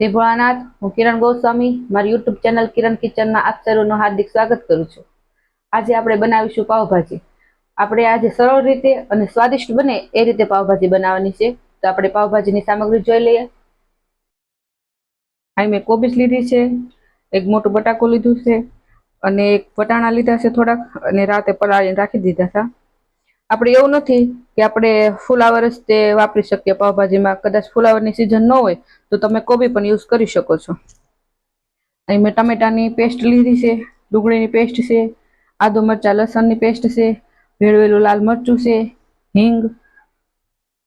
જય ભોળાનાથ હું કિરણ ગોસ્વામી, મારી યુટ્યુબ ચેનલ કિરણ કિચનમાં આપ હાર્દિક સ્વાગત કરું છું. આજે આપણે બનાવીશું પાવભાજી. આપણે આજે સરળ રીતે અને સ્વાદિષ્ટ બને એ રીતે પાવભાજી બનાવવાની છે. તો આપણે પાવભાજીની સામગ્રી જોઈ લઈએ. અહીં મેં કોબીજ લીધી છે, એક મોટું બટાકું લીધું છે, અને એક વટાણા લીધા છે થોડાક, અને રાતે પલાળીને રાખી દીધા હતા. આપણે એવું નથી કે આપણે ફુલાવર જ તે વાપરી શકીએ, પાવભાજીમાં. કદાચ ફુલાવરની સિઝન ન હોય, તો તમે કોબી પણ યુઝ કરી શકો છો. અહીં મેં ટમેટાની પેસ્ટ લીધી છે, ડુંગળીની પેસ્ટ છે, આદુ મરચાં, લસણની પેસ્ટ છે, ભેળવેલું લાલ મરચું છે, હિંગ,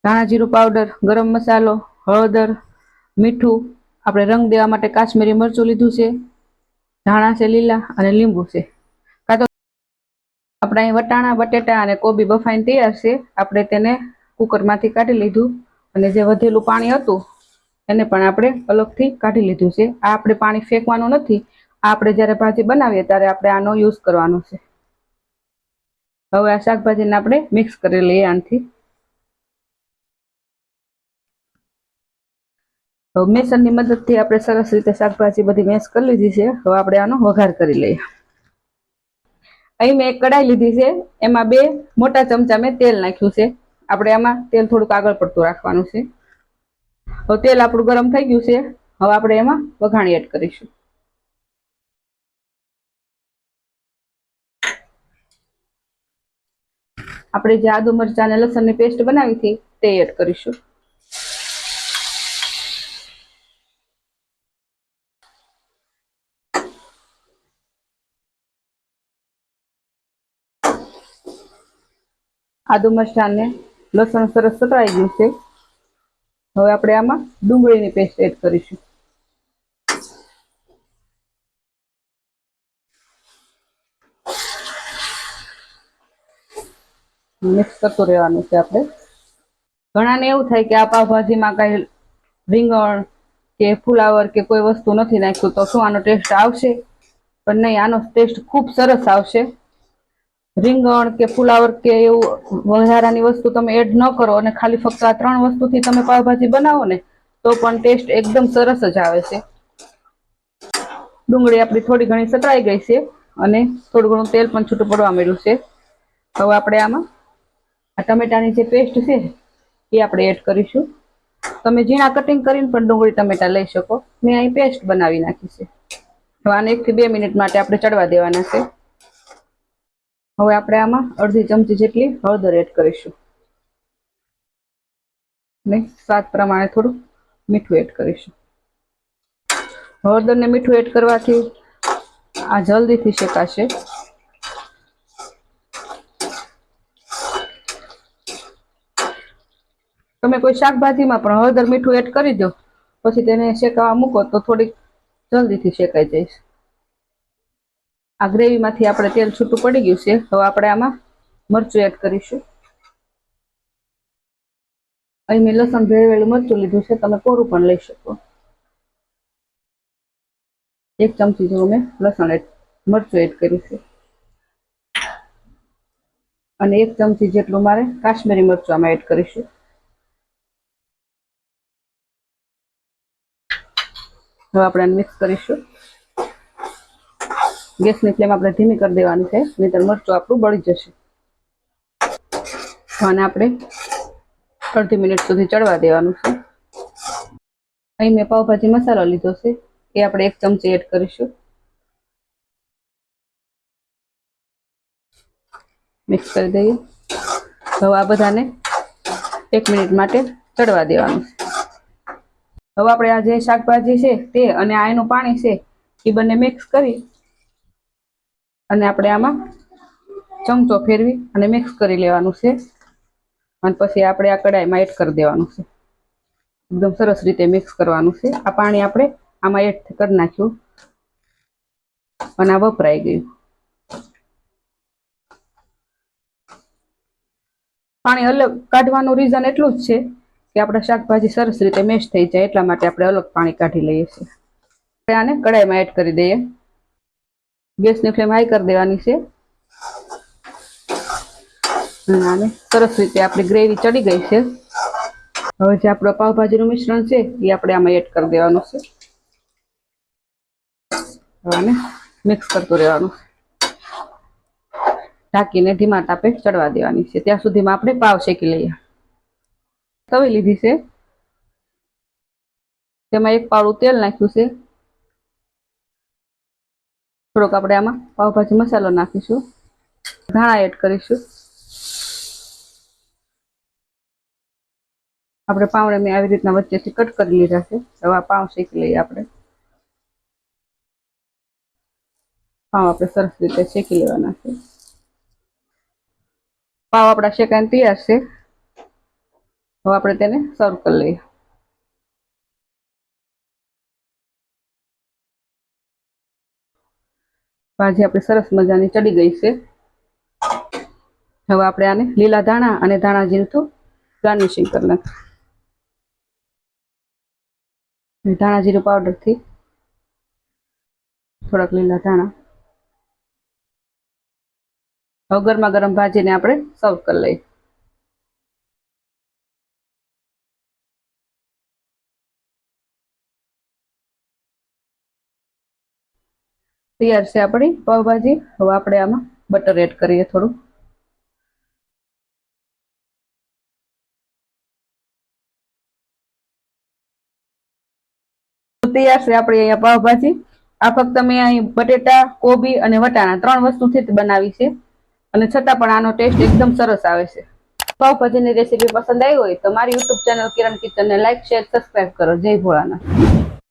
ધાણા જીરું પાવડર ગરમ મસાલો, હળદર, મીઠું. આપણે રંગ દેવા માટે કાશ્મીરી મરચું લીધું છે, ધાણા છે લીલા અને લીંબુ છે. આપણે અહીં વટાણા, બટેટા અને કોબી બફાઈને તૈયાર છે. આપણે તેને કુકરમાંથી કાઢી લીધું. અને જે વધેલું પાણી હતું, એને પણ આપણે અલગથી કાઢી લીધું છે. આ આપણે પાણી ફેંકવાનું નથી. આ આપણે જ્યારે ભાજી બનાવીએ ત્યારે આપણે આનો યુઝ કરવાનો છે. હવે આ શાકભાજીને આપણે મિક્સ કરી લઈએ આનાથી. મેસનની મદદથી આપણે સરસ રીતે શાકભાજી બધી મેશ કરી લીધી છે. હવે આપણે આનો વઘાર કરી લઈએ. અહીં મેં એક કડાઈ લીધી છે. એમાં બે મોટા ચમચા મેં તેલ નાખ્યું છે. આપણે આમાં તેલ થોડુંક આગળ પડતું રાખવાનું છે. હવે તેલ આપણું ગરમ થઈ ગયું છે. હવે આપણે એમાં વઘાણી એડ કરીશું. આપણે જે આદુ મરચાં અને લસણની પેસ્ટ બનાવી હતી તે એડ કરીશું. આદુ મરચાં ને લસણ સરસ સતળાઈ ગયું છે. હવે આપણે આમાં ડુંગળીની પેસ્ટ એડ કરીશું. મિક્સ કરતું રહેવાનું છે આપણે. ઘણાને એવું થાય કે આ પાવભાજીમાં કઈ રીંગણ કે ફુલાવર કે કોઈ વસ્તુ નથી નાખ્યું તો શું આનો ટેસ્ટ આવશે? પણ નહીં, આનો ટેસ્ટ ખૂબ સરસ આવશે. રીંગણ કે ફુલાવર કે એવું વધારાની વસ્તુ તમે એડ ન કરો અને ખાલી ફક્ત આ ત્રણ વસ્તુથી તમે પાવભાજી બનાવો ને, તો પણ ટેસ્ટ એકદમ સરસ જ આવે છે. ડુંગળી આપણી થોડી ઘણી સતળાઈ ગઈ છે અને થોડું ઘણું તેલ પણ છૂટું પડવા માંડ્યું છે. હવે આપણે આમાં આ ટમેટાની જે પેસ્ટ છે, એ આપણે એડ કરીશું. તમે ઝીણા કટિંગ કરીને પણ ડુંગળી, ટમેટા લઈ શકો. મેં અહીં પેસ્ટ બનાવી નાખી છે. હવે આને એકથી બે મિનિટ માટે આપણે ચડવા દેવાના છે. હવે આપણે આમાં અડધી ચમચી જેટલી હળદર એડ કરીશું. ને સ્વાદ પ્રમાણે થોડું મીઠું એડ કરીશું. હળદર ને મીઠું એડ કરવાથી આ જલ્દીથી શેકાશે. તમે કોઈ શાકભાજીમાં પણ હળદર મીઠું એડ કરી દો, પછી તેને શેકાવા મૂકો તો થોડીક જલ્દીથી શેકાઈ જઈશ. આ ગ્રેવીમાંથી આપણે તેલ છૂટું પડી ગયું છે. હવે આપણે આમાં મરચું એડ કરીશું. અહીં મેં લસણ ભેળવેલું મરચું લીધું છે. તમે કોરું પણ લઈ શકો. એક ચમચી જેવું મેં લસણ એડ, મરચું એડ કર્યું છે. અને એક ચમચી જેટલું મારે કાશ્મીરી મરચું આમાં એડ કરીશું. હવે આપણે મિક્સ કરીશું. ગેસની ફ્લેમ આપણે ધીમી કરી દેવાની છે, નહીતર મરચું આપણું બળી જશે. આને આપણે અડધી મિનિટ સુધી ચડવા દેવાનું છે. અહીં મેં પાવભાજી મસાલો લીધો છે, એ આપણે એક ચમચી એડ કરીશું. મિક્સ કરી દઈએ. હવે આ બધાને એક મિનિટ માટે ચડવા દેવાનું હવે આપણે આ જે શાકભાજી છે તે અને આ એનું પાણી છે, એ બંને મિક્સ કરી અને આપણે આમાં ચમચો ફેરવી અને મિક્સ કરી લેવાનું છે. અને પછી આપણે આ કડાઈમાં એડ કરી દેવાનું છે. એકદમ સરસ રીતે મિક્સ કરવાનું છે. આ પાણી આપણે આમાં એડ કરી નાખ્યું. અને આ વપરાઈ ગયું. પાણી અલગ કાઢવાનું રીઝન એટલું જ છે કે આપણા શાકભાજી સરસ રીતે મેશ થઈ જાય એટલા માટે આપણે અલગ પાણી કાઢી લઈએ છીએ. આપણે આને કડાઈમાં એડ કરી દઈએ. ગેસની ફ્લેમ હાઈ કરી દેવાની છે. અને સરસ રીતે આપણી ગ્રેવી ચડી ગઈ છે. હવે જે આપણું પાવભાજીનું મિશ્રણ છે, એ આપણે આમાં એડ કરી દેવાનું છે. આને મિક્સ કરતું રહેવાનું ઢાંકીને ધીમા તાપે ચડવા દેવાની છે. ત્યાં સુધીમાં આપણે પાવ શેકી લઈએ. તવી લીધી છે. તેમાં એક પાવડું તેલ નાખ્યું છે. થોડોક આપણે આમાં પાવભાજી મસાલો નાખીશું. ધાણા એડ કરીશું. આપણે પાવને મેં આવી રીતના વચ્ચેથી કટ કરી લીધા છે. હવે આ પાવ શેકી લઈએ આપણે. પાવ આપણે સરસ રીતે શેકી લેવાના છે. પાવ આપણા શેકાઈને તૈયાર છે. હવે આપણે તેને સર્વ કરી લઈએ. ભાજી આપણી સરસ મજાની ચડી ગઈ છે. હવે આપણે આને લીલા ધાણા અને ધાણા જીરતું ગાર્નિશિંગ કરી નાખીએ. ધાણા જીરું પાવડરથી થોડાક લીલા ધાણા હવે ગરમા ગરમ ભાજીને આપણે સર્વ કરી લઈએ. તૈયાર છે આપણી પાવભાજી. હવે આપણે આમાં બટર એડ કરીએ થોડું. તૈયાર છે આપણી અહીંયા પાવભાજી. આ ફક્ત મેં અહીં બટેટા, કોબી અને વટાણા ત્રણ વસ્તુથી જ બનાવી છે. અને છતાં પણ આનો ટેસ્ટ એકદમ સરસ આવે છે. પાવભાજીની રેસીપી પસંદ આવી હોય તો મારી યુટ્યુબ ચેનલ કિરણ કિચનને લાઈક શેર સબસ્ક્રાઇબ કરો. જય ભોળાનાથ.